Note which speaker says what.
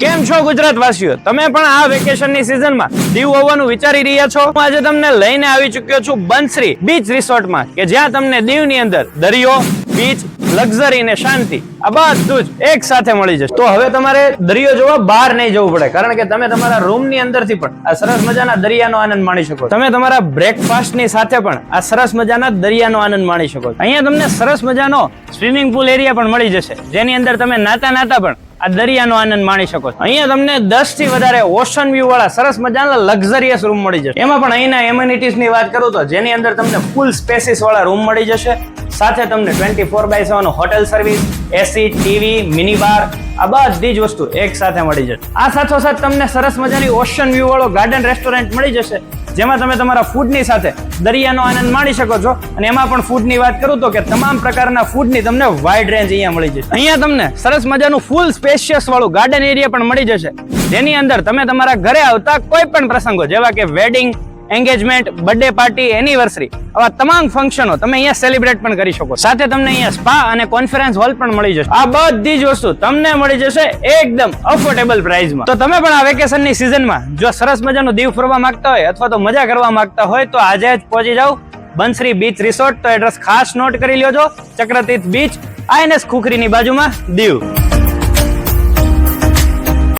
Speaker 1: કેમ છો ગુજરાત વાસીઓ તમે પણ આ વેકેશનની સિઝનમાં દીવ હોવાનું વિચારી રહ્યા છો? હું આજે તમને લઈને આવી ચુક્યો છું બંસરી બીચ રિસોર્ટમાં કે જ્યાં તમને દીવની અંદર દરિયો બીચ લક્ઝરી ને શાંતિ, આ બધું જ એક સાથે મળી જશે. તો હવે તમારે દરિયો જોવા બહાર નહીં જવું પડે, કારણ કે તમે તમારા રૂમની અંદરથી પણ આ સરસ મજાના દરિયાનો આનંદ માણી શકો તમે તમારા બ્રેકફાસ્ટની સાથે પણ આ સરસ મજાના દરિયાનો આનંદ માણી શકો અહીંયા તમને સરસ મજાનો સ્વિમિંગ પુલ એરિયા પણ મળી જશે, જેની અંદર તમે નાતા નાતા પણ આ દરિયાનો આનંદ માણી શકો છો. અહીંયા તમને દસથી વધારે ઓશન વ્યૂ વાળા સરસ મજાના લક્ઝરિયસ રૂમ મળી જશે. એમાં પણ અહીંના એમ્યુનિટીઝની વાત કરું તો જેની અંદર તમને ફૂલ સ્પેસીસ વાળા રૂમ મળી જશે. સાથે તમને twenty four by seven hotel service AC TV mini bar આ બધી જ વસ્તુ એક સાથે મળી જશે. આ સાથોસાથ તમને સરસ મજાની ઓશન વ્યૂ વાળો ગાર્ડન રેસ્ટોરન્ટ મળી જશે. જેમાં તમે તમારા ફૂડની સાથે દરિયાનો આનંદ માણી શકો છો. અને એમાં પણ ફૂડની વાત કરું તો કે તમામ પ્રકારના ફૂડની તમને વાઇડ રેન્જ અહીંયા મળી જશે. અહીંયા તમને સરસ મજાનું ફૂલ સ્પેશિયસ વાળું ગાર્ડન એરિયા પણ મળી જશે. જેની અંદર તમે તમારા ઘરે આવતા કોઈ પણ પ્રસંગો, જેવા કે wedding engagement, birthday party anniversary આવા તમામ ફંક્શનો તમે અહીંયા સેલિબ્રેટ પણ કરી શકો. સાથે તમને અહીંયા સ્પા અને કોન્ફરન્સ હોલ પણ મળી જશે. આ બધી જ વસ્તુ તમને મળી જશે એકદમ અફોર્ડેબલ પ્રાઇસમાં તો તમે પણ આ વેકેશનની સિઝનમાં જો સરસ મજાનું દીવ ફરવા માંગતા હોય અથવા તો મજા કરવા માંગતા હોય તો આજે જ પહોંચી જાઓ. બંસરી બીચ રિસોર્ટ તો એડ્રેસ ખાસ નોટ કરી લ્યો ચક્રતીર્થ બીચ આઈએનએસ ખુખરીની બાજુમાં દીવ.